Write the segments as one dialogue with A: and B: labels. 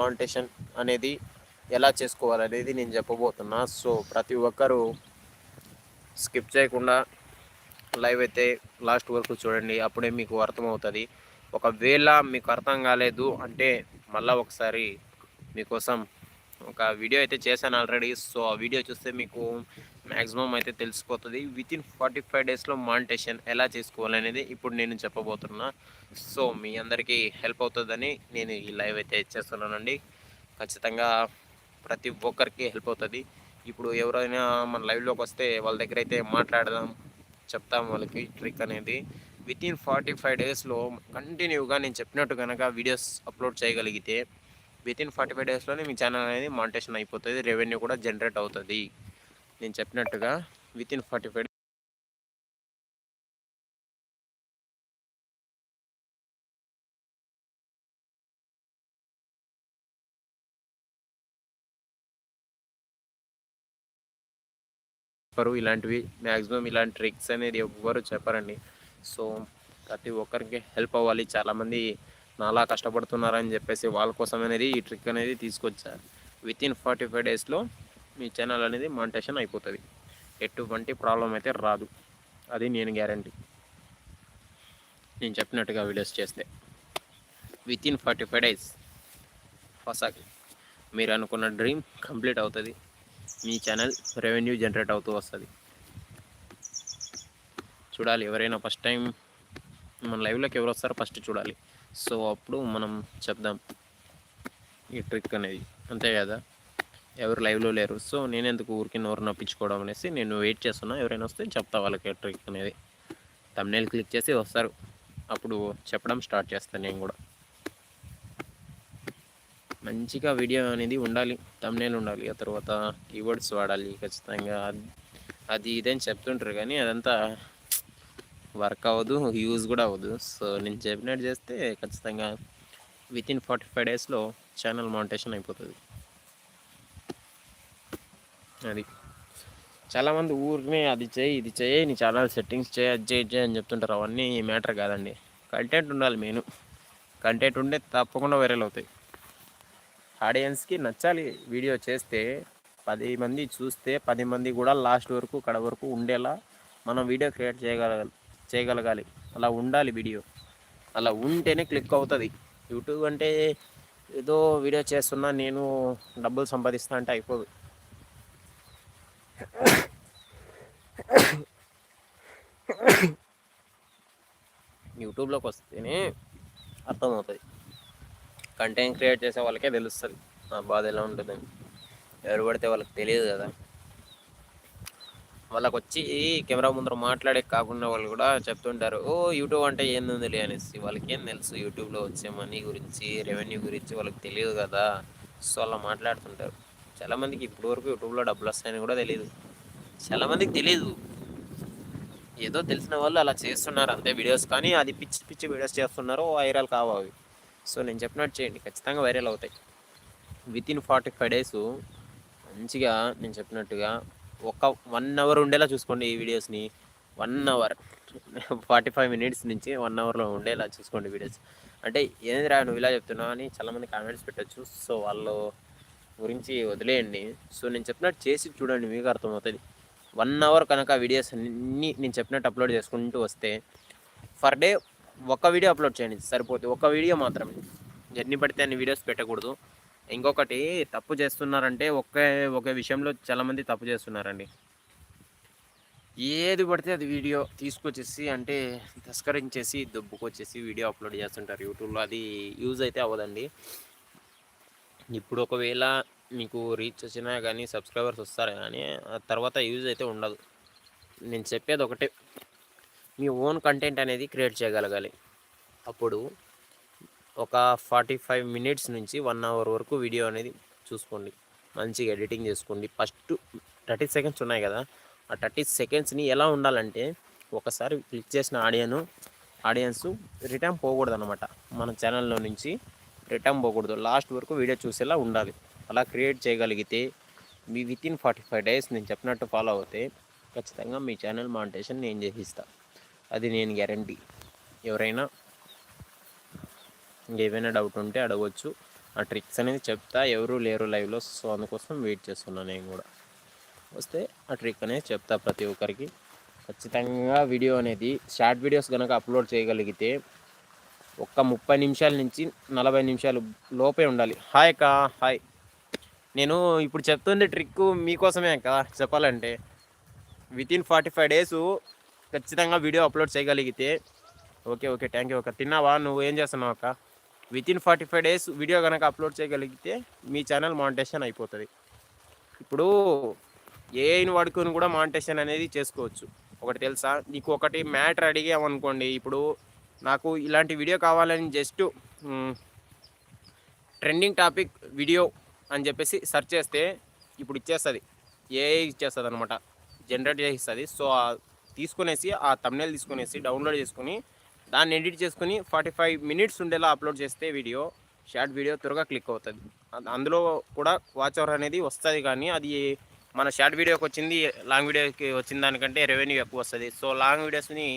A: మానిటేషన్ అనేది ఎలా చేసుకోవాలనేది నేను చెప్పబోతున్నా. సో ప్రతి ఒక్కరూ స్కిప్ చేయకుండా లైవ్ అయితే లాస్ట్ వరకు చూడండి. అప్పుడే మీకు అర్థమవుతుంది. ఒకవేళ మీకు అర్థం కాలేదు అంటే మళ్ళీ ఒకసారి మీకోసం ఒక వీడియో అయితే చేశాను ఆల్రెడీ సో ఆ వీడియో చూస్తే మీకు మ్యాక్సిమం అయితే తెలిసిపోతుంది. విత్ ఇన్ ఫార్టీ ఫైవ్ డేస్లో మానిటేషన్ ఎలా చేసుకోవాలనేది ఇప్పుడు నేను చెప్పబోతున్నా. సో మీ అందరికీ హెల్ప్ అవుతుందని నేను ఈ లైవ్ అయితే చేస్తున్నానండి. ఖచ్చితంగా ప్రతి ఒక్కరికి హెల్ప్ అవుతుంది. ఇప్పుడు ఎవరైనా మన లైవ్లోకి వస్తే వాళ్ళ దగ్గర అయితే మాట్లాడదాం చెప్తాం వాళ్ళకి ట్రిక్ అనేది. విత్ ఇన్ ఫార్టీ ఫైవ్ డేస్లో కంటిన్యూగా నేను చెప్పినట్టు కనుక వీడియోస్ అప్లోడ్ చేయగలిగితే విత్ ఇన్ ఫార్టీ ఫైవ్ డేస్లోనే మీ ఛానల్ అనేది మానిటేషన్ అయిపోతుంది రెవెన్యూ కూడా జనరేట్ అవుతుంది. నేను చెప్పినట్టుగా విత్ ఇన్ ఫార్టీ ఫైవ్ చెప్పరు. ఇలాంటివి మ్యాక్సిమం ఇలాంటి ట్రిక్స్ అనేది ఎవ్వరు చెప్పరండి. సో ప్రతి ఒక్కరికి హెల్ప్ అవ్వాలి. చాలామంది నాలా కష్టపడుతున్నారని చెప్పేసి వాళ్ళ కోసం అనేది ఈ ట్రిక్ అనేది తీసుకొచ్చారు. విత్ ఇన్ ఫార్టీ ఫైవ్ డేస్లో మీ ఛానల్ అనేది మానిటేషన్ అయిపోతుంది. ఎటువంటి ప్రాబ్లం అయితే రాదు. అది నేను గ్యారంటీ నేను చెప్పినట్టుగా వీడియోస్ చేస్తే. Within forty five days ఫసాకి మీరు అనుకున్న డ్రీమ్ కంప్లీట్ అవుతుంది. మీ ఛానల్ రెవెన్యూ జనరేట్ అవుతూ వస్తుంది. చూడాలి ఎవరైనా ఫస్ట్ టైం మన లైవ్లోకి ఎవరు వస్తారో ఫస్ట్ చూడాలి. సో అప్పుడు మనం చెప్దాం ఈ ట్రిక్ అనేది. అంతే కదా? ఎవరు లైవ్లో లేరు. సో నేను ఎందుకు ఊరికి నోరు నప్పించుకోవడం అనేసి నేను వెయిట్ చేస్తున్నా. ఎవరైనా వస్తే చెప్తా వాళ్ళకి ట్రిక్ అనేది. తమ్నేల్ క్లిక్ చేసి వస్తారు. అప్పుడు చెప్పడం స్టార్ట్ చేస్తాను నేను కూడా. మంచిగా వీడియో అనేది ఉండాలి. తమ్నేల్ ఉండాలి. ఆ తర్వాత కీవర్డ్స్ వాడాలి ఖచ్చితంగా. అది- అది ఇదని చెప్తుంటారు కానీ అదంతా వర్క్ అవ్వదు యూజ్ కూడా అవ్వదు. సో నేను చెప్పినట్టు చేస్తే ఖచ్చితంగా విత్ ఇన్ ఫార్టీ ఫైవ్ డేస్లో ఛానల్ మౌంటేషన్ అయిపోతుంది. అది. చాలామంది ఊరికి అది చేయి ఇది చేయి నీ ఛానల్ సెట్టింగ్స్ చేయి అది చేయి చేయి అని చెప్తుంటారు. అవన్నీ మ్యాటర్ కాదండి. కంటెంట్ ఉండాలి మెయిన్. కంటెంట్ ఉంటే తప్పకుండా వైరల్ అవుతాయి. ఆడియన్స్కి నచ్చాలి వీడియో చేస్తే పది మంది చూస్తే పది మంది కూడా లాస్ట్ వరకు కడ వరకు ఉండేలా మనం వీడియో క్రియేట్ చేయగల చేయగలగాలి. అలా ఉండాలి వీడియో అలా ఉంటేనే క్లిక్ అవుతుంది. యూట్యూబ్ అంటే ఏదో వీడియో చేస్తున్నా నేను డబ్బులు సంపాదిస్తా అంటే అయిపోదు. యూట్యూబ్లోకి వస్తేనే అర్థమవుతుంది. కంటెంట్ క్రియేట్ చేసే వాళ్ళకే తెలుస్తుంది. నా బాధ ఎలా ఉంటుందని. ఎవరు పడితే వాళ్ళకి తెలియదు కదా. వాళ్ళకి వచ్చి కెమెరా ముందర మాట్లాడే కాకుండా వాళ్ళు కూడా చెప్తుంటారు ఓ యూట్యూబ్ అంటే ఏంది అనేసి. వాళ్ళకి ఏం తెలుసు యూట్యూబ్లో వచ్చే మనీ గురించి రెవెన్యూ గురించి వాళ్ళకి తెలియదు కదా. సో అలా మాట్లాడుతుంటారు. చాలామందికి ఇప్పటివరకు యూట్యూబ్లో డబ్బులు వస్తాయని కూడా తెలియదు చాలామందికి తెలియదు ఏదో తెలిసిన వాళ్ళు అలా చేస్తున్నారు అంతే వీడియోస్. కానీ అది పిచ్చి పిచ్చి వీడియోస్ చేస్తున్నారు వైరల్ కావాలి సో నేను చెప్పినట్టు చేయండి. ఖచ్చితంగా వైరల్ అవుతాయి. Within forty five days మంచిగా నేను చెప్పినట్టుగా ఒక వన్ అవర్ ఉండేలా చూసుకోండి ఈ వీడియోస్ని. One hour forty five minutes నుంచి వన్ అవర్లో ఉండేలా చూసుకోండి వీడియోస్. అంటే ఏంది రా నువ్వు ఇలా చెప్తున్నావు అని చాలామంది కామెంట్స్ పెట్టచ్చు. సో వాళ్ళు గురించి వదిలేయండి. సో నేను చెప్పినట్టు చేసి చూడండి మీకు అర్థమవుతుంది. వన్ అవర్ కనుక వీడియోస్ అన్నీ నేను చెప్పినట్టు అప్లోడ్ చేసుకుంటూ వస్తే ఫర్ డే ఒక వీడియో అప్లోడ్ చేయండి సరిపోతుంది ఒక వీడియో మాత్రమే. ఎన్ని పడితే అన్ని వీడియోస్ పెట్టకూడదు. ఇంకొకటి తప్పు చేస్తున్నారంటే ఒకే ఒకే విషయంలో చాలామంది తప్పు చేస్తున్నారండి. ఏది పడితే అది వీడియో తీసుకొచ్చేసి అంటే తస్కరించేసి దుబ్బుకొచ్చేసి వీడియో అప్లోడ్ చేస్తుంటారు. యూట్యూబ్లో అది యూజ్ అయితే అవ్వదండి. ఇప్పుడు ఒకవేళ మీకు రీచ్ వచ్చినా కానీ సబ్స్క్రైబర్స్ వస్తారు కానీ ఆ తర్వాత యూజ్ అయితే ఉండదు. నేను చెప్పేది ఒకటే మీ ఓన్ కంటెంట్ అనేది క్రియేట్ చేయగలగాలి. అప్పుడు ఒక ఫార్టీ ఫైవ్ మినిట్స్ నుంచి వన్ అవర్ వరకు వీడియో అనేది చూసుకోండి. మంచిగా ఎడిటింగ్ చేసుకోండి. ఫస్ట్ థర్టీ సెకండ్స్ ఉన్నాయి కదా ఆ థర్టీ సెకండ్స్ని ఎలా ఉండాలంటే ఒకసారి క్లిక్ చేసిన ఆడియన్ ఆడియన్స్ రిటర్న్ పోకూడదు అనమాట మన ఛానల్లో నుంచి రిటర్న్ పోకూడదు. లాస్ట్ వరకు వీడియో చూసేలా ఉండాలి. అలా క్రియేట్ చేయగలిగితే మీ within forty five days నేను చెప్పినట్టు ఫాలో అవుతే ఖచ్చితంగా మీ ఛానల్ మానిటేషన్ నేను చేసిస్తా. అది నేను గ్యారంటీ ఎవరైనా ఇంకేమైనా డౌట్ ఉంటే అడగవచ్చు ఆ ట్రిక్స్ అనేది చెప్తా. ఎవరు లేరు లైవ్లో సో అందుకోసం వెయిట్ చేస్తున్నాను నేను కూడా. వస్తే ఆ ట్రిక్ అనేది చెప్తా ప్రతి ఒక్కరికి. ఖచ్చితంగా వీడియో అనేది షార్ట్ వీడియోస్ కనుక అప్లోడ్ చేయగలిగితే ఒక్క ముప్పై నిమిషాల నుంచి నలభై నిమిషాలు లోపే ఉండాలి. హాయ్ అక్క హాయ్. నేను ఇప్పుడు చెప్తుంది ట్రిక్ మీకోసమే అక్క చెప్పాలంటే. వితిన్ ఫార్టీ ఫైవ్ డేస్ ఖచ్చితంగా వీడియో అప్లోడ్ చేయగలిగితే. ఓకే ఓకే థ్యాంక్ యూ అక్క. తిన్నావా? నువ్వు ఏం చేస్తున్నావు అక్క? Within forty five days video కనుక అప్లోడ్ చేయగలిగితే మీ ఛానల్ మానిటేషన్ అయిపోతుంది. ఇప్పుడు ఏఐని వాడుకొని కూడా మానిటేషన్ అనేది చేసుకోవచ్చు. ఒకటి తెలుసా? నీకు ఒకటి మ్యాటర్ అడిగామనుకోండి ఇప్పుడు నాకు ఇలాంటి వీడియో కావాలని జస్ట్ ట్రెండింగ్ టాపిక్ వీడియో అని చెప్పేసి సెర్చ్ చేస్తే ఇప్పుడు ఇచ్చేస్తుంది. ఏఐ ఇచ్చేస్తుంది అనమాట జనరేట్ చేస్తుంది సో తీసుకునేసి ఆ తమ్నేల్ తీసుకునేసి డౌన్లోడ్ చేసుకుని దాన్ని ఎడిట్ చేసుకుని ఫార్టీ ఫైవ్ మినిట్స్ ఉండేలా అప్లోడ్ చేస్తే వీడియో షార్ట్ వీడియో త్వరగా క్లిక్ అవుతుంది. అందులో కూడా వాచ్ అవర్ అనేది వస్తుంది కానీ అది మన షార్ట్ వీడియోకి వచ్చింది లాంగ్ వీడియోకి వచ్చిన దానికంటే రెవెన్యూ ఎక్కువ వస్తుంది. సో లాంగ్ వీడియోస్ని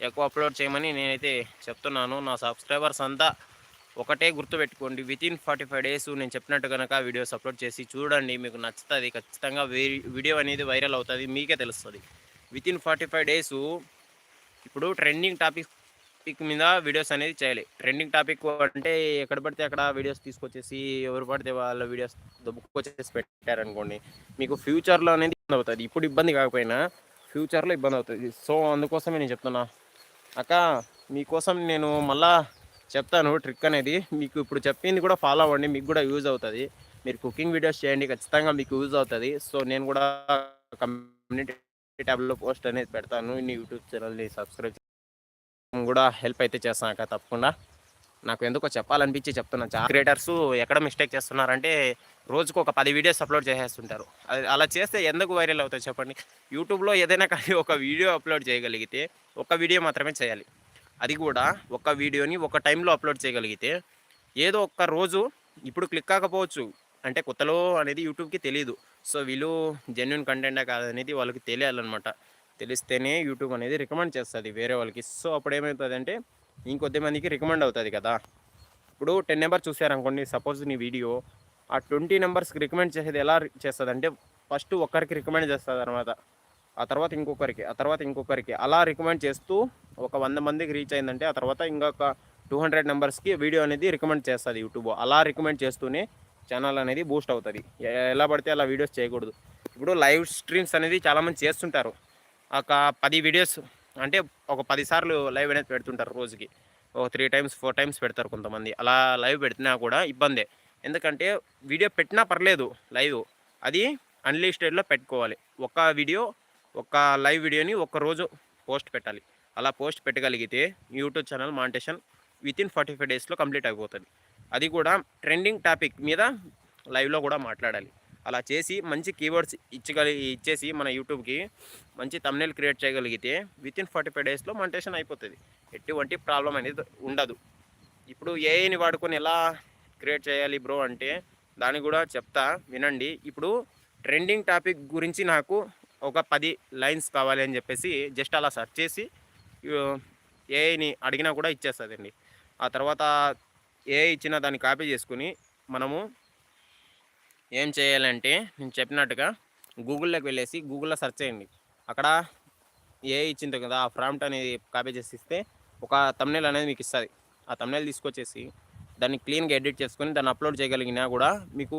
A: ఎక్కువ అప్లోడ్ చేయమని నేనైతే చెప్తున్నాను. నా సబ్స్క్రైబర్స్ అంతా ఒకటే గుర్తుపెట్టుకోండి. వితిన్ ఫార్టీ ఫైవ్ డేస్ నేను చెప్పినట్టు కనుక వీడియోస్ అప్లోడ్ చేసి చూడండి. మీకు నచ్చుతుంది ఖచ్చితంగా వీడియో అనేది వైరల్ అవుతుంది. మీకే తెలుస్తుంది. వితిన్ ఫార్టీ ఫైవ్ డేస్ ఇప్పుడు ట్రెండింగ్ టాపిక్ టాపిక్ మీద వీడియోస్ అనేది చేయాలి. ట్రెండింగ్ టాపిక్ అంటే ఎక్కడ పడితే అక్కడ వీడియోస్ తీసుకొచ్చేసి ఎవరు పడితే వాళ్ళ వీడియోస్ దొబ్బుకొచ్చేసి పెట్టారనుకోండి మీకు ఫ్యూచర్లో అనేది ఇబ్బంది అవుతుంది. ఇప్పుడు ఇబ్బంది కాకపోయినా ఫ్యూచర్లో ఇబ్బంది అవుతుంది. సో అందుకోసమే నేను చెప్తున్నా. అక్క మీకోసం నేను మళ్ళా చెప్తాను ట్రిక్ అనేది. మీకు ఇప్పుడు చెప్పింది కూడా ఫాలో అవ్వండి మీకు కూడా యూజ్ అవుతుంది. మీరు కుకింగ్ వీడియోస్ చేయండి ఖచ్చితంగా మీకు యూజ్ అవుతుంది. సో నేను కూడా కమ్యూనిటీ ట్యాబ్లో పోస్ట్ అనేది పెడతాను. నీ యూట్యూబ్ ఛానల్ని సబ్స్క్రైబ్ కూడా హెల్ప్ అయితే చేస్తాను అక్క తప్పకుండా. నాకు ఎందుకో చెప్పాలనిపించి చెప్తున్నా. చాలా క్రియేటర్స్ ఎక్కడ మిస్టేక్ చేస్తున్నారంటే రోజుకు ఒక పది వీడియోస్ అప్లోడ్ చేసేస్తుంటారు. అది అలా చేస్తే ఎందుకు వైరల్ అవుతాయి చెప్పండి? యూట్యూబ్లో ఏదైనా కానీ ఒక వీడియో అప్లోడ్ చేయగలిగితే ఒక వీడియో మాత్రమే చేయాలి. అది కూడా ఒక వీడియోని ఒక టైంలో అప్లోడ్ చేయగలిగితే ఏదో ఒక్క రోజు ఇప్పుడు క్లిక్ కాకపోవచ్చు. అంటే కొత్తలో అనేది యూట్యూబ్కి తెలియదు సో వీళ్ళు జెన్యున్ కంటెంటే కాదనేది వాళ్ళకి తెలియాలన్నమాట. తెలిస్తేనే యూట్యూబ్ అనేది రికమెండ్ చేస్తుంది వేరే వాళ్ళకి. సో అప్పుడు ఏమవుతుందంటే ఇంకొద్ది మందికి రికమెండ్ అవుతుంది కదా. ఇప్పుడు టెన్ నెంబర్ చూసారనుకోండి సపోజ్ నీ వీడియో ఆ ట్వంటీ నెంబర్స్కి రికమెండ్ చేసేది ఎలా చేస్తుంది అంటే ఫస్ట్ ఒక్కరికి రికమెండ్ చేస్తుంది అనమాట ఆ తర్వాత ఇంకొకరికి ఆ తర్వాత ఇంకొకరికి. అలా రికమెండ్ చేస్తూ ఒక వంద మందికి రీచ్ అయిందంటే ఆ తర్వాత ఇంకొక టూ హండ్రెడ్ నెంబర్స్కి వీడియో అనేది రికమెండ్ చేస్తుంది యూట్యూబ్ అలా రికమెండ్ చేస్తూనే ఛానల్ అనేది బూస్ట్ అవుతుంది. ఎలా పడితే అలా వీడియోస్ చేయకూడదు. ఇప్పుడు లైవ్ స్ట్రీమ్స్ అనేది చాలామంది చేస్తుంటారు. ఒక పది వీడియోస్ అంటే ఒక పదిసార్లు లైవ్ అనేది పెడుతుంటారు రోజుకి. ఒక త్రీ టైమ్స్ ఫోర్ టైమ్స్ పెడతారు కొంతమంది. అలా లైవ్ పెడితేనా కూడా ఇబ్బందే. ఎందుకంటే వీడియో పెట్టినా పర్లేదు లైవ్. అది అన్లిస్టెడ్లో పెట్టుకోవాలి. ఒక వీడియో ఒక లైవ్ వీడియోని ఒక రోజు పోస్ట్ పెట్టాలి. అలా post పెట్టగలిగితే YouTube channel monetization within forty five డేస్లో కంప్లీట్ అయిపోతుంది. అది కూడా ట్రెండింగ్ టాపిక్ మీద లైవ్లో కూడా మాట్లాడాలి. అలా చేసి మంచి కీవర్డ్స్ ఇచ్చగలి ఇచ్చేసి మన యూట్యూబ్కి మంచి తమ్నేల్ క్రియేట్ చేయగలిగితే విత్ ఇన్ ఫార్టీ ఫైవ్ డేస్లో మంటేషన్ అయిపోతుంది. ఎటువంటి ప్రాబ్లం అనేది ఉండదు. ఇప్పుడు ఏఐని వాడుకొని ఎలా క్రియేట్ చేయాలి బ్రో అంటే దాన్ని కూడా చెప్తా వినండి. ఇప్పుడు ట్రెండింగ్ టాపిక్ గురించి నాకు ఒక పది లైన్స్ కావాలి అని చెప్పేసి జస్ట్ అలా సెర్చ్ చేసి ఏఐని అడిగినా కూడా ఇచ్చేస్తుందండి. ఆ తర్వాత ఏఐ ఇచ్చిన దాన్ని కాపీ చేసుకుని మనము ఏం చేయాలంటే నేను చెప్పినట్టుగా గూగుల్లోకి వెళ్ళేసి గూగుల్లో సెర్చ్ చేయండి. అక్కడ ఏ ఇచ్చింది కదా ఆ ప్రాంప్ట్ అనేది కాపీ చేసి ఇస్తే ఒక తమ్నేల్ అనేది మీకు ఇస్తుంది. ఆ తమ్నేల్ తీసుకొచ్చేసి దాన్ని క్లీన్గా ఎడిట్ చేసుకొని దాన్ని అప్లోడ్ చేయగలిగినా కూడా మీకు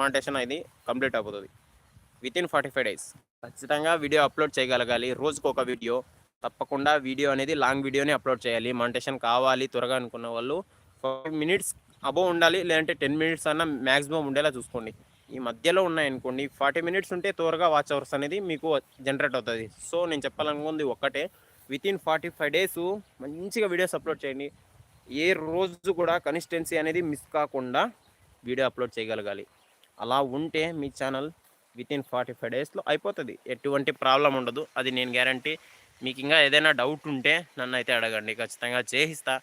A: మానిటేషన్ అనేది కంప్లీట్ అయిపోతుంది. Within forty five days ఖచ్చితంగా వీడియో అప్లోడ్ చేయగలగాలి. రోజుకు ఒక వీడియో. తప్పకుండా వీడియో అనేది లాంగ్ వీడియోని అప్లోడ్ చేయాలి. మానిటేషన్ కావాలి త్వరగా అనుకున్న వాళ్ళు. ఫైవ్ మినిట్స్ అబోవ్ ఉండాలి లేదంటే టెన్ మినిట్స్ అన్న మ్యాక్సిమం ఉండేలా చూసుకోండి. ఈ మధ్యలో ఉన్నాయనుకోండి ఫార్టీ మినిట్స్ ఉంటే త్వరగా వాచ్ అవర్స్ అనేది మీకు జనరేట్ అవుతుంది. సో నేను చెప్పాలనుకుంది ఒక్కటే within forty five days మంచిగా వీడియోస్ అప్లోడ్ చేయండి. ఏ రోజు కూడా కన్సిస్టెన్సీ అనేది మిస్ కాకుండా వీడియో అప్లోడ్ చేయగలగాలి. అలా ఉంటే మీ channel within forty five డేస్లో అయిపోతుంది. ఎటువంటి ప్రాబ్లం ఉండదు. అది నేను గ్యారంటీ మీకు ఇంకా ఏదైనా డౌట్ ఉంటే నన్ను అయితే అడగండి. ఖచ్చితంగా చేయిస్తా.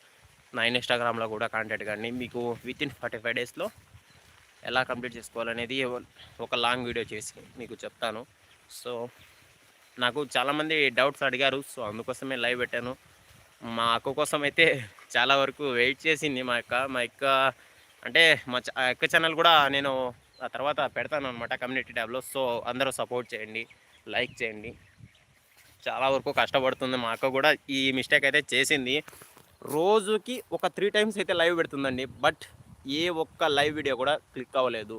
A: నా ఇన్స్టాగ్రామ్లో కూడా కాంటాక్ట్ కానీ మీకు విత్ ఇన్ ఫార్టీ ఫైవ్ డేస్లో ఎలా కంప్లీట్ చేసుకోవాలనేది ఒక లాంగ్ వీడియో చేసి మీకు చెప్తాను. సో నాకు చాలామంది డౌట్స్ అడిగారు. సో అందుకోసమే లైవ్ పెట్టాను. మా అక్క కోసం అయితే చాలా వరకు వెయిట్ చేసింది మా అక్క. మా అక్క అంటే మా చ- ఆ యొక్క ఛానల్ కూడా నేను ఆ తర్వాత పెడతాను అనమాట కమ్యూనిటీ ట్యాబ్లో సో అందరూ సపోర్ట్ చేయండి లైక్ చేయండి. చాలా వరకు కష్టపడుతుంది మా అక్క కూడా. ఈ మిస్టేక్ అయితే చేసింది. రోజుకి ఒక త్రీ టైమ్స్ అయితే లైవ్ పెడుతుందండి. బట్ ఏ ఒక్క లైవ్ వీడియో కూడా క్లిక్ అవ్వలేదు.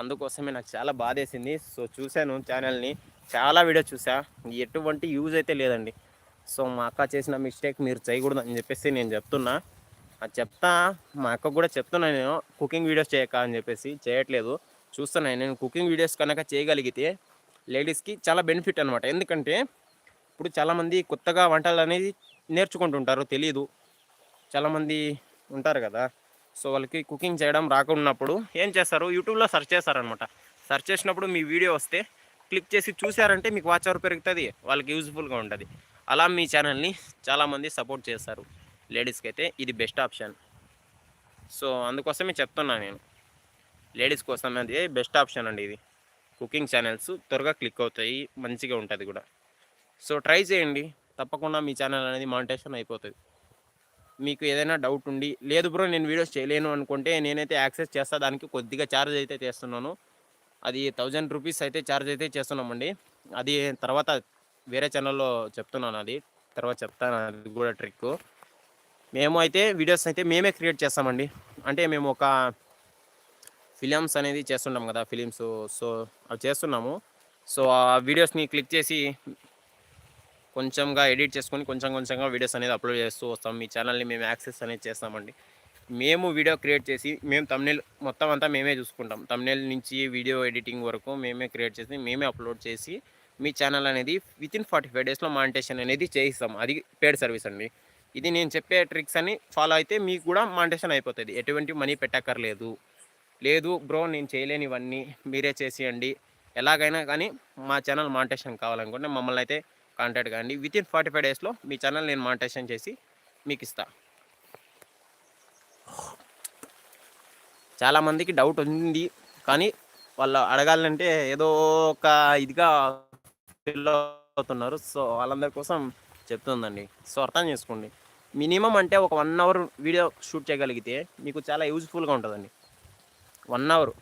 A: అందుకోసమే నాకు చాలా బాధేసింది. సో చూశాను ఛానల్ని చాలా వీడియో చూసా. ఎటువంటి యూజ్ అయితే లేదండి. సో మా అక్క చేసిన మిస్టేక్ మీరు చేయకూడదు అని చెప్పేసి నేను చెప్తున్నా. అది చెప్తా మా అక్క కూడా చెప్తున్నా నేను. కుకింగ్ వీడియోస్ చేయక అని చెప్పేసి చేయట్లేదు. చూస్తున్నాను నేను. కుకింగ్ వీడియోస్ కనుక చేయగలిగితే లేడీస్కి చాలా బెనిఫిట్ అనమాట ఎందుకంటే ఇప్పుడు చాలామంది కొత్తగా వంటలు అనేది నేర్చుకుంటుంటారు తెలియదు చాలామంది ఉంటారు కదా. సో వాళ్ళకి కుకింగ్ చేయడం రాకున్నప్పుడు ఏం చేస్తారు? యూట్యూబ్లో సెర్చ్ చేస్తారనమాట సెర్చ్ చేసినప్పుడు మీ వీడియో వస్తే క్లిక్ చేసి చూసారంటే మీకు వాచ్ అవర్ పెరుగుతుంది వాళ్ళకి యూజ్ఫుల్గా ఉంటుంది. అలా మీ ఛానల్ని చాలామంది సపోర్ట్ చేస్తారు. లేడీస్కి అయితే ఇది బెస్ట్ ఆప్షన్. సో అందుకోసమే చెప్తున్నా నేను. లేడీస్ కోసం అది బెస్ట్ ఆప్షన్ అండి ఇది. కుకింగ్ ఛానల్స్ త్వరగా క్లిక్ అవుతాయి మంచిగా ఉంటుంది కూడా. సో ట్రై చేయండి. తప్పకుండా మీ ఛానల్ అనేది మానిటేషన్ అయిపోతుంది. మీకు ఏదైనా డౌట్ ఉండి లేదు బ్రో నేను వీడియోస్ చేయలేను అనుకుంటే నేనైతే యాక్సెస్ చేస్తా దానికి కొద్దిగా ఛార్జ్ అయితే చేస్తున్నాను. అది థౌజండ్ రూపీస్ అయితే ఛార్జ్ అయితే చేస్తున్నామండి. అది తర్వాత వేరే ఛానల్లో చెప్తున్నాను అది. తర్వాత చెప్తాను అది కూడా ట్రిక్ మేము అయితే వీడియోస్ అయితే మేమే క్రియేట్ చేస్తామండి. అంటే మేము ఒక ఫిలిమ్స్ అనేది చేస్తున్నాం కదా ఫిలిమ్స్. సో అవి చేస్తున్నాము. సో ఆ వీడియోస్ని క్లిక్ చేసి కొంచెంగా ఎడిట్ చేసుకొని కొంచెం కొంచెంగా వీడియోస్ అనేది అప్లోడ్ చేస్తూ వస్తాం. మీ ఛానల్ని మేము యాక్సెస్ అనేది చేస్తామండి. మేము వీడియో క్రియేట్ చేసి మేము తమ్నేల్ మొత్తం అంతా మేమే చూసుకుంటాం. తమ్నేల్ నుంచి వీడియో ఎడిటింగ్ వరకు మేమే క్రియేట్ చేసి మేమే అప్లోడ్ చేసి మీ ఛానల్ అనేది విత్ ఇన్ ఫార్టీ ఫైవ్ డేస్లో మానిటేషన్ అనేది చేయిస్తాం. అది పేడ్ సర్వీస్ అండి. ఇది నేను చెప్పే ట్రిక్స్ అని ఫాలో అయితే మీకు కూడా మానిటేషన్ అయిపోతుంది. ఎటువంటి మనీ పెట్టక్కర్లేదు. లేదు బ్రో నేను చేయలేని ఇవన్నీ మీరే చేసేయండి. ఎలాగైనా కానీ మా ఛానల్ మానిటేషన్ కావాలనుకుంటే మమ్మల్ని అయితే కాంటాక్ట్ కానీ విత్ ఇన్ ఫార్టీ ఫైవ్ డేస్లో మీ ఛానల్ నేను మానిటైజేషన్ చేసి మీకు ఇస్తా. చాలామందికి డౌట్ ఉంది. కానీ వాళ్ళు అడగాలంటే ఏదో ఒక ఇదిగా ఫీల్ అవుతున్నారు. సో వాళ్ళందరి కోసం చెప్తుందండి. సో అర్థం చేసుకోండి. మినిమం అంటే ఒక వన్ అవర్ వీడియో షూట్ చేయగలిగితే మీకు చాలా యూజ్ఫుల్గా ఉంటుందండి. One hour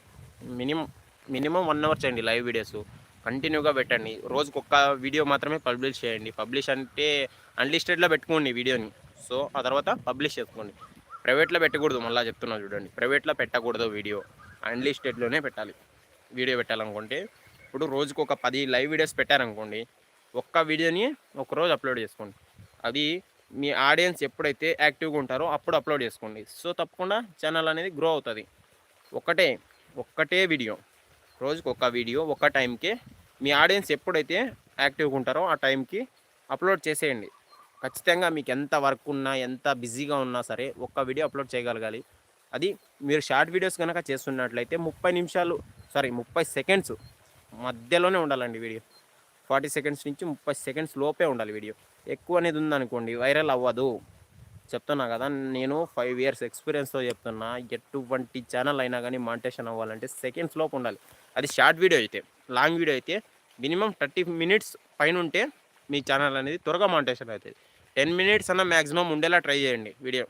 A: minimum minimum one hour చేయండి లైవ్ వీడియోస్ కంటిన్యూగా పెట్టండి. రోజుకి ఒక్క వీడియో మాత్రమే పబ్లిష్ చేయండి. పబ్లిష్ అంటే అన్లిస్టెడ్లో పెట్టుకోండి వీడియోని. సో ఆ తర్వాత పబ్లిష్ చేసుకోండి. ప్రైవేట్లో పెట్టకూడదు మళ్ళీ చెప్తున్నా చూడండి. ప్రైవేట్లో పెట్టకూడదు వీడియో. అన్లిస్టెడ్లోనే పెట్టాలి. వీడియో పెట్టాలనుకుంటే ఇప్పుడు రోజుకు ఒక పది లైవ్ వీడియోస్ పెట్టారనుకోండి ఒక్క వీడియోని ఒక రోజు అప్లోడ్ చేసుకోండి. అది మీ ఆడియన్స్ ఎప్పుడైతే యాక్టివ్గా ఉంటారో అప్పుడు అప్లోడ్ చేసుకోండి. సో తప్పకుండా ఛానల్ అనేది గ్రో అవుతుంది. ఒకటే ఒక్కటే వీడియో. రోజుకు ఒక వీడియో ఒక టైంకే. మీ ఆడియన్స్ ఎప్పుడైతే యాక్టివ్గా ఉంటారో ఆ టైంకి అప్లోడ్ చేసేయండి. ఖచ్చితంగా మీకు ఎంత వర్క్ ఉన్నా ఎంత బిజీగా ఉన్నా సరే ఒక్క వీడియో అప్లోడ్ చేయగలగాలి. అది మీరు షార్ట్ వీడియోస్ కనుక చేస్తున్నట్లయితే ముప్పై నిమిషాలు సారీ ముప్పై సెకండ్స్ మధ్యలోనే ఉండాలండి వీడియో. ఫార్టీ సెకండ్స్ నుంచి ముప్పై సెకండ్స్ లోపే ఉండాలి వీడియో. ఎక్కువ అనేది ఉందనుకోండి వైరల్ అవ్వదు. చెప్తున్నా కదా నేను ఫైవ్ ఇయర్స్ ఎక్స్పీరియన్స్తో చెప్తున్నా ఎటువంటి ఛానల్ అయినా కానీ మానిటేషన్ అవ్వాలంటే సెకండ్స్ లోపు ఉండాలి. అది షార్ట్ వీడియో అయితే లాంగ్ వీడియో అయితే మినిమం థర్టీ మినిట్స్ పైన ఉంటే మీ ఛానల్ అనేది త్వరగా మానిటేషన్ అవుతుంది. టెన్ మినిట్స్ అన్న మ్యాక్సిమం ఉండేలా ట్రై చేయండి వీడియో.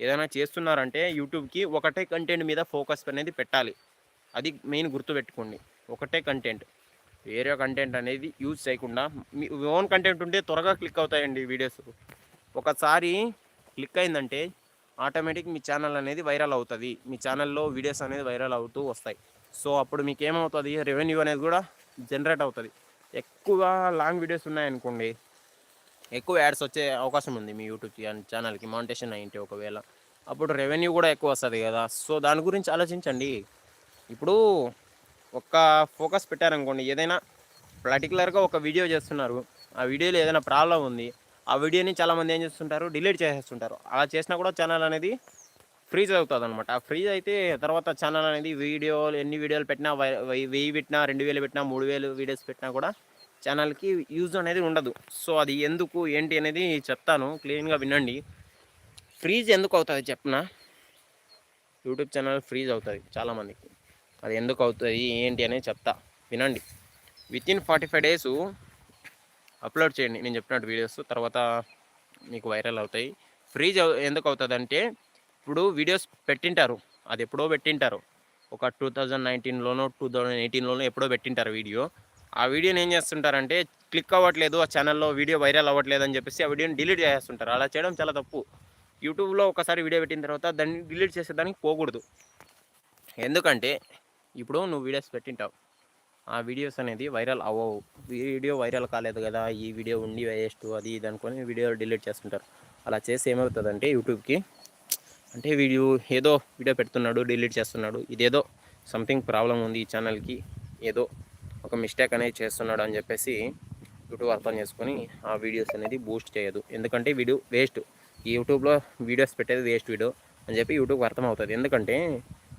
A: ఏదైనా చేస్తున్నారంటే యూట్యూబ్కి ఒకటే కంటెంట్ మీద ఫోకస్ అనేది పెట్టాలి. అది మెయిన్ గుర్తుపెట్టుకోండి ఒకటే కంటెంట్ వేరే కంటెంట్ అనేది యూజ్ చేయకుండా మీ ఓన్ కంటెంట్ ఉంటే త్వరగా క్లిక్ అవుతాయండి వీడియోస్ ఒకసారి క్లిక్ అయిందంటే ఆటోమేటిక్ మీ ఛానల్ అనేది వైరల్ అవుతుంది. మీ ఛానల్లో వీడియోస్ అనేది వైరల్ అవుతూ వస్తాయి. సో అప్పుడు మీకు ఏమవుతుంది రెవెన్యూ అనేది కూడా జనరేట్ అవుతుంది. ఎక్కువ లాంగ్ వీడియోస్ ఉన్నాయనుకోండి ఎక్కువ యాడ్స్ వచ్చే అవకాశం ఉంది మీ యూట్యూబ్ ఛానల్కి మానిటేషన్ అయింటే ఒకవేళ. అప్పుడు రెవెన్యూ కూడా ఎక్కువ వస్తుంది కదా. సో దాని గురించి ఆలోచించండి. ఇప్పుడు ఒక్క ఫోకస్ పెట్టారనుకోండి ఏదైనా పర్టికులర్గా ఒక వీడియో చేస్తున్నారు. ఆ వీడియోలో ఏదైనా ప్రాబ్లం ఉంది ఆ వీడియోని చాలామంది ఏం చేస్తుంటారు? డిలీట్ చేసేస్తుంటారు. అలా చేసినా కూడా ఛానల్ అనేది ఫ్రీజ్ అవుతుంది అనమాట ఆ ఫ్రీజ్ అయితే తర్వాత ఛానల్ అనేది వీడియోలు ఎన్ని వీడియోలు పెట్టినా వై- వెయ్యి పెట్టినా రెండు వేలు పెట్టినా మూడు వేలు వీడియోస్ పెట్టినా కూడా ఛానల్కి యూజ్ అనేది ఉండదు. సో అది ఎందుకు ఏంటి అనేది చెప్తాను. క్లీన్గా వినండి. ఫ్రీజ్ ఎందుకు అవుతుంది చెప్పనా? యూట్యూబ్ ఛానల్ ఫ్రీజ్ అవుతుంది చాలామందికి అది ఎందుకు అవుతుంది ఏంటి అనేది చెప్తా. వినండి. Within forty five days upload చేయండి. నేను చెప్పినట్టు వీడియోస్. తర్వాత మీకు వైరల్ అవుతాయి. ఫ్రీజ్ ఎందుకు అవుతుంది అంటే ఇప్పుడు వీడియోస్ పెట్టింటారు. అది ఎప్పుడో పెట్టింటారు. ఒక టూ థౌజండ్ నైన్టీన్లోనో టూ థౌజండ్ ఎయిటీన్లోనో ఎప్పుడో పెట్టింటారు వీడియో. ఆ వీడియోని ఏం చేస్తుంటారంటే క్లిక్ అవ్వట్లేదు ఆ ఛానల్లో వీడియో వైరల్ అవ్వట్లేదు అని చెప్పేసి ఆ వీడియోని డిలీట్ చేస్తుంటారు అలా చేయడం చాలా తప్పు. యూట్యూబ్లో ఒకసారి వీడియో పెట్టిన తర్వాత దాన్ని డిలీట్ చేసేదానికి పోకూడదు. ఎందుకంటే ఇప్పుడు నువ్వు వీడియోస్ పెట్టింటావు. ఆ వీడియోస్ అనేది వైరల్ అవ్వవు. వీడియో వైరల్ కాలేదు కదా ఈ వీడియో ఉండి వేస్ట్ అది ఇది అనుకొని వీడియో డిలీట్ చేస్తుంటారు. అలా చేసి ఏమవుతుందంటే యూట్యూబ్కి అంటే వీడియో ఏదో వీడియో పెడుతున్నాడు డిలీట్ చేస్తున్నాడు. ఇదేదో సంథింగ్ ప్రాబ్లం ఉంది ఈ ఛానల్కి ఏదో ఒక మిస్టేక్ అనేది చేస్తున్నాడు అని చెప్పేసి యూట్యూబ్ అర్థం చేసుకొని ఆ వీడియోస్ అనేది బూస్ట్ చేయదు. ఎందుకంటే వీడియో వేస్ట్ యూట్యూబ్లో వీడియోస్ పెట్టేది వేస్ట్ వీడియో అని చెప్పి యూట్యూబ్ అర్థమవుతుంది. ఎందుకంటే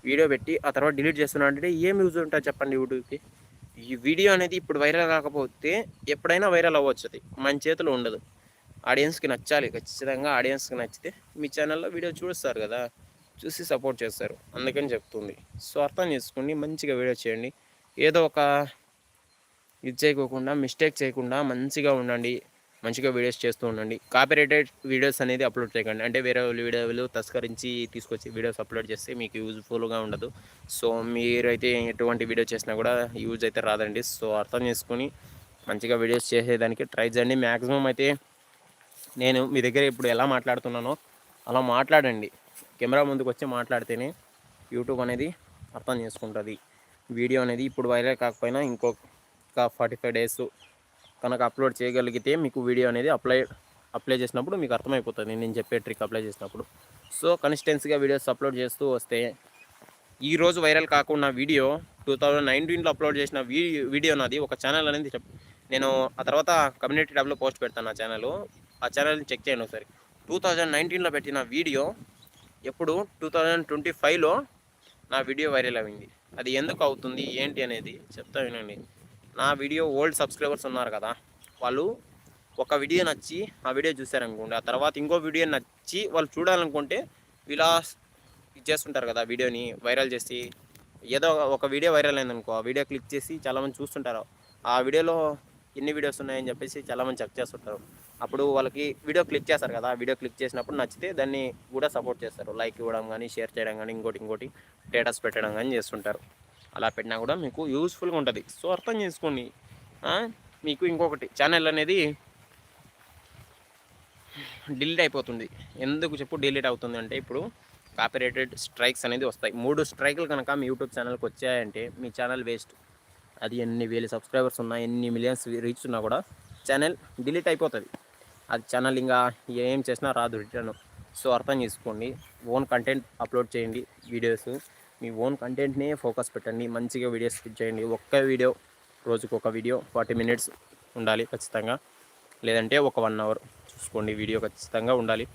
A: వీడియో పెట్టి ఆ తర్వాత డిలీట్ చేస్తున్నాడు అంటే ఏం యూజ్ ఉంటుంది చెప్పండి యూట్యూబ్కి? ఈ వీడియో అనేది ఇప్పుడు వైరల్ కాకపోతే ఎప్పుడైనా వైరల్ అవ్వచ్చు అది. మన చేతిలో ఉండదు. ఆడియన్స్కి నచ్చాలి ఖచ్చితంగా ఆడియన్స్కి నచ్చితే మీ ఛానల్లో వీడియో చూస్తారు కదా చూసి సపోర్ట్ చేస్తారు అందుకని చెప్తుంది. సో అర్థం చేసుకోండి మంచిగా వీడియో చేయండి. ఏదో ఒక ఇది చేయకోకుండా మిస్టేక్ చేయకుండా మంచిగా ఉండండి మంచిగా వీడియోస్ చేస్తూ ఉండండి. కాపీరేటెడ్ వీడియోస్ అనేది అప్లోడ్ చేయకండి. అంటే వేరే వీడియోలు తస్కరించి తీసుకొచ్చి వీడియోస్ అప్లోడ్ చేస్తే మీకు యూజ్ఫుల్గా ఉండదు. సో మీరైతే ఎటువంటి వీడియో చేసినా కూడా యూజ్ అయితే రాదండి. సో అర్థం చేసుకొని మంచిగా వీడియోస్ చేసేదానికి ట్రై చేయండి. మ్యాక్సిమం అయితే నేను మీ దగ్గర ఇప్పుడు ఎలా మాట్లాడుతున్నానో అలా మాట్లాడండి. కెమెరా ముందుకు వచ్చి మాట్లాడితేనే యూట్యూబ్ అనేది అర్థం చేసుకుంటుంది. వీడియో అనేది ఇప్పుడు వైరల్ కాకపోయినా ఇంకొక ఫార్టీ ఫైవ్ డేస్ కనుక అప్లోడ్ చేయగలిగితే మీకు వీడియో అనేది అప్లై అప్లై చేసినప్పుడు మీకు అర్థమైపోతుంది. నేను చెప్పే ట్రిక్ అప్లై చేసినప్పుడు. సో కన్సిస్టెన్సీగా వీడియోస్ అప్లోడ్ చేస్తూ వస్తే ఈరోజు వైరల్ కాకుండా వీడియో టూ థౌజండ్ నైన్టీన్లో అప్లోడ్ చేసిన వీడియో నాది. ఒక ఛానల్ అనేది చెప్ నేను ఆ తర్వాత కమ్యూనిటీ ట్యాబ్లో పోస్ట్ పెడతాను ఆ ఛానల్ ఆ ఛానల్ని చెక్ చేయండి ఒకసారి. టూ థౌజండ్ నైన్టీన్లో పెట్టిన వీడియో ఎప్పుడు? టూ థౌజండ్ ట్వంటీ ఫైవ్లో నా వీడియో వైరల్ అయింది. అది ఎందుకు అవుతుంది? ఏంటి అనేది చెప్తా వినండి. నా వీడియో ఓల్డ్ సబ్స్క్రైబర్స్ ఉన్నారు కదా వాళ్ళు ఒక వీడియో నచ్చి ఆ వీడియో చూసారనుకోండి ఆ తర్వాత ఇంకో వీడియో నచ్చి వాళ్ళు చూడాలనుకుంటే ఇలా చేస్తుంటారు కదా వీడియోని వైరల్ చేసి ఏదో ఒక వీడియో వైరల్ అయిందనుకో ఆ వీడియో క్లిక్ చేసి చాలామంది చూస్తుంటారు. ఆ వీడియోలో ఎన్ని వీడియోస్ ఉన్నాయని చెప్పేసి చాలామంది చెక్ చేస్తుంటారు. అప్పుడు వాళ్ళకి వీడియో క్లిక్ చేస్తారు కదా వీడియో క్లిక్ చేసినప్పుడు నచ్చితే దాన్ని కూడా సపోర్ట్ చేస్తారు. లైక్ ఇవ్వడం కానీ షేర్ చేయడం కానీ ఇంకోటి ఇంకోటి స్టేటస్ పెట్టడం కానీ చేస్తుంటారు. అలా పెట్టినా కూడా మీకు యూస్ఫుల్గా ఉంటుంది. సో అర్థం చేసుకోండి. మీకు ఇంకొకటి ఛానల్ అనేది డిలీట్ అయిపోతుంది. ఎందుకు చెప్పు డిలీట్ అవుతుంది అంటే ఇప్పుడు కాపీరేటెడ్ స్ట్రైక్స్ అనేది వస్తాయి. మూడు స్ట్రైకులు కనుక మీ యూట్యూబ్ ఛానల్కి వచ్చాయంటే మీ ఛానల్ వేస్ట్ అది ఎన్ని వేలు సబ్స్క్రైబర్స్ ఉన్నా ఎన్ని మిలియన్స్ రీచ్ ఉన్నా కూడా ఛానల్ డిలీట్ అయిపోతుంది. అది ఛానల్ ఇంకా ఏం చేసినా రాదు రిటర్న్ సో అర్థం చేసుకోండి. ఓన్ కంటెంట్ అప్లోడ్ చేయండి వీడియోస్ మీ ఓన్ కంటెంట్నే ఫోకస్ పెట్టండి. మంచిగా వీడియోస్ ఫిట్ చేయండి. ఒక్క వీడియో రోజుకు ఒక వీడియో ఫార్టీ మినిట్స్ ఉండాలి ఖచ్చితంగా. లేదంటే ఒక వన్ అవర్ చూసుకోండి. వీడియో ఖచ్చితంగా ఉండాలి.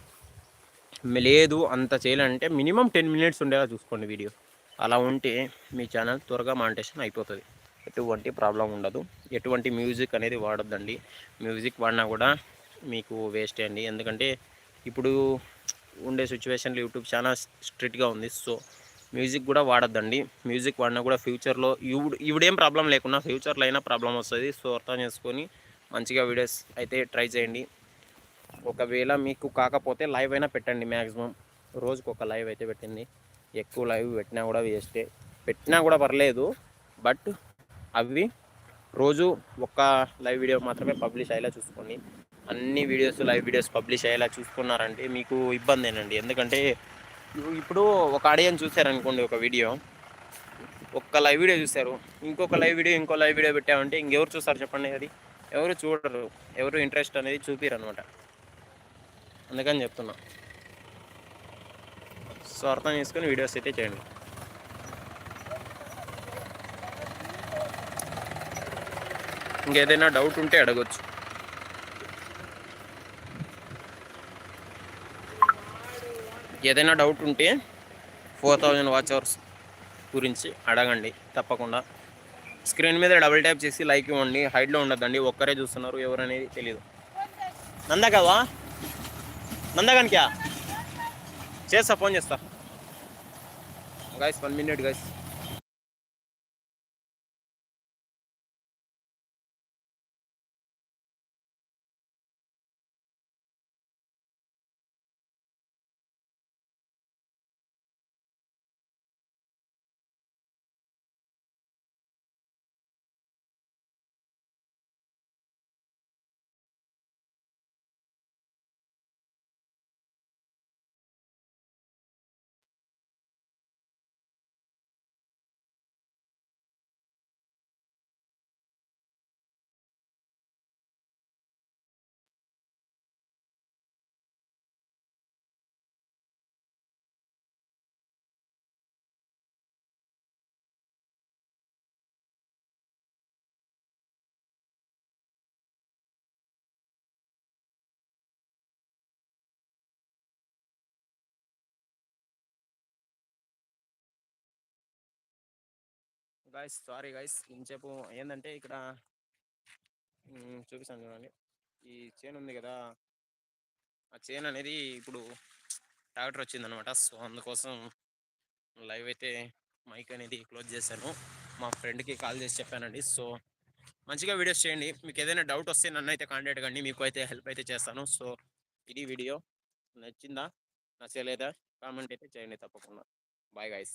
A: లేదు అంత చేయాలంటే మినిమం టెన్ మినిట్స్ ఉండేలా చూసుకోండి వీడియో అలా ఉంటే మీ ఛానల్ త్వరగా మానిటేషన్ అయిపోతుంది. ఎటువంటి ప్రాబ్లం ఉండదు. ఎటువంటి మ్యూజిక్ అనేది వాడద్దండి. మ్యూజిక్ వాడినా కూడా మీకు వేస్ట్ అండి. ఎందుకంటే ఇప్పుడు ఉండే సిచ్యువేషన్లో యూట్యూబ్ చాలా స్ట్రిక్ట్గా ఉంది. సో మ్యూజిక్ కూడా వాడద్దండి. మ్యూజిక్ వాడినా కూడా ఫ్యూచర్లో ఇవిడు ఇవిడేం ప్రాబ్లం లేకున్నా ఫ్యూచర్లో అయినా ప్రాబ్లం వస్తుంది. సో అర్థం చేసుకొని మంచిగా వీడియోస్ అయితే ట్రై చేయండి. ఒకవేళ మీకు కాకపోతే లైవ్ అయినా పెట్టండి మ్యాక్సిమం రోజుకు ఒక లైవ్ అయితే పెట్టింది ఎక్కువ లైవ్ పెట్టినా కూడా వేస్టే పెట్టినా కూడా పర్లేదు. బట్ అవి రోజు ఒక్క లైవ్ వీడియో మాత్రమే పబ్లిష్ అయ్యేలా చూసుకోండి. అన్ని వీడియోస్ లైవ్ వీడియోస్ పబ్లిష్ అయ్యేలా చూసుకున్నారంటే మీకు ఇబ్బందేనండి. ఎందుకంటే ఇప్పుడు ఒక ఆడియన్స్ చూసారనుకోండి ఒక వీడియో ఒక్క లైవ్ వీడియో చూశారు. ఇంకొక లైవ్ వీడియో ఇంకో లైవ్ వీడియో పెట్టామంటే ఇంకెవరు చూస్తారు చెప్పండి అది? ఎవరు చూడరు. ఎవరు ఇంట్రెస్ట్ అనేది చూపిరు అనమాట అందుకని చెప్తున్నా. సో అర్థం చేసుకొని వీడియోస్ అయితే చేయండి. ఇంకేదైనా డౌట్ ఉంటే అడగచ్చు. ఏదైనా డౌట్ ఉంటే ఫోర్ థౌజండ్ వాచ్ అవర్స్ గురించి అడగండి తప్పకుండా. స్క్రీన్ మీద డబుల్ ట్యాప్ చేసి లైక్ ఇవ్వండి హైట్లో ఉండద్దండి ఒక్కరే చూస్తున్నారు ఎవరనేది తెలియదు నందకవా నందగానికా? చేస్తా ఫోన్ చేస్తా. Guys one minute guys guys sorry guys ఇంచేపు ఏంటంటే ఇక్కడ చూపిస్తాను చూడండి. ఈ చైన్ ఉంది కదా ఆ చైన్ అనేది ఇప్పుడు ట్రాక్టర్ వచ్చిందనమాట సో అందుకోసం లైవ్ అయితే మైక్ అనేది క్లోజ్ చేశాను. మా ఫ్రెండ్కి కాల్ చేసి చెప్పానండి. సో మంచిగా వీడియోస్ చేయండి. మీకు ఏదైనా డౌట్ వస్తే నన్ను అయితే కాంటాక్ట్ కండి. మీకు అయితే హెల్ప్ అయితే చేస్తాను. సో ఇది వీడియో. నచ్చిందా? నచ్చలేదా? కామెంట్ అయితే చేయండి తప్పకుండా. Bye guys